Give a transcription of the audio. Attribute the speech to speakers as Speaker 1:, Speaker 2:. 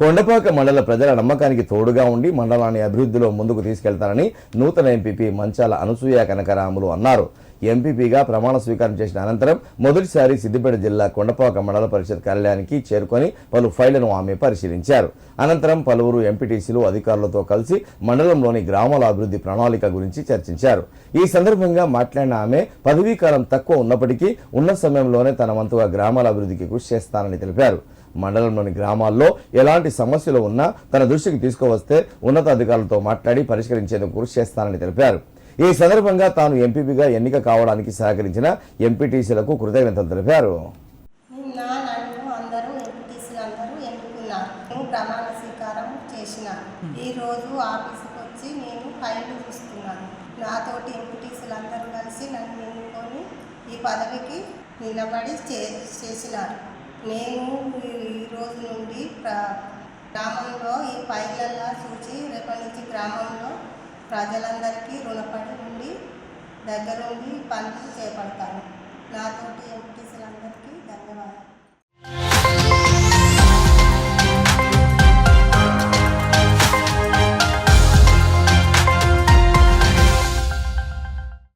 Speaker 1: కొండపాక మండల ప్రజల నమ్మకానికి తోడుగా ఉండి మండలాన్ని అభివృద్ధిలో ముందుకు తీసుకెళ్తారని నూతన ఎంపీపీ మంచాల అనసూయ కనకరాములు అన్నారు. ఎంపీపీగా ప్రమాణ స్వీకారం చేసిన అనంతరం మొదటిసారి సిద్దిపేట జిల్లా కొండపాక మండల పరిషత్ కార్యాలయానికి చేరుకొని పలు ఫైళ్ళను ఆమె పరిశీలించారు. అనంతరం పలువురు ఎంపీటీసీలు అధికారులతో కలిసి మండలంలోని గ్రామాల అభివృద్ధి ప్రణాళిక గురించి చర్చించారు. ఈ సందర్భంగా మాట్లాడిన ఆమె పదవీకాలం తక్కువ ఉన్నప్పటికీ ఉన్న సమయంలోనే తన వంతుగా గ్రామాల అభివృద్ధికి కృషి చేస్తానని తెలిపారు. మండలంలోని గ్రామాల్లో ఎలాంటి సమస్యలు ఉన్నా తన దృష్టికి తీసుకువస్తే ఉన్నతాధికారులతో మాట్లాడి పరిష్కరించేందుకు కృషి చేస్తానని తెలిపారు. ఈ సందర్భంగా తాను ఎంపీపీగా ఎన్నిక కావడానికి సహకరించిన ఎంపీటీసీలకు కృతజ్ఞతలు తెలిపారు.
Speaker 2: ప్రమాణ స్వీకారం చేసిన ఈరోజు ఆఫీస్కి వచ్చి నేను ఫైళ్ళు చూస్తున్నాను. నాతోటి ఎంపీటీసీలు అందరూ కలిసి నన్ను ఎన్నుకొని ఈ పదవికి నిలబడి చేసినారు. నేను ఈ- రోజు నుండి గ్రామంలో ఈ ఫైళ్ళల్లో చూచి రేపటి నుంచి గ్రామంలో ప్రజలందరికీ రుణపడి ఉండి దగ్గరుండి పనులు చేపడతాను. నాతోటి ఎంపీసీలందరూ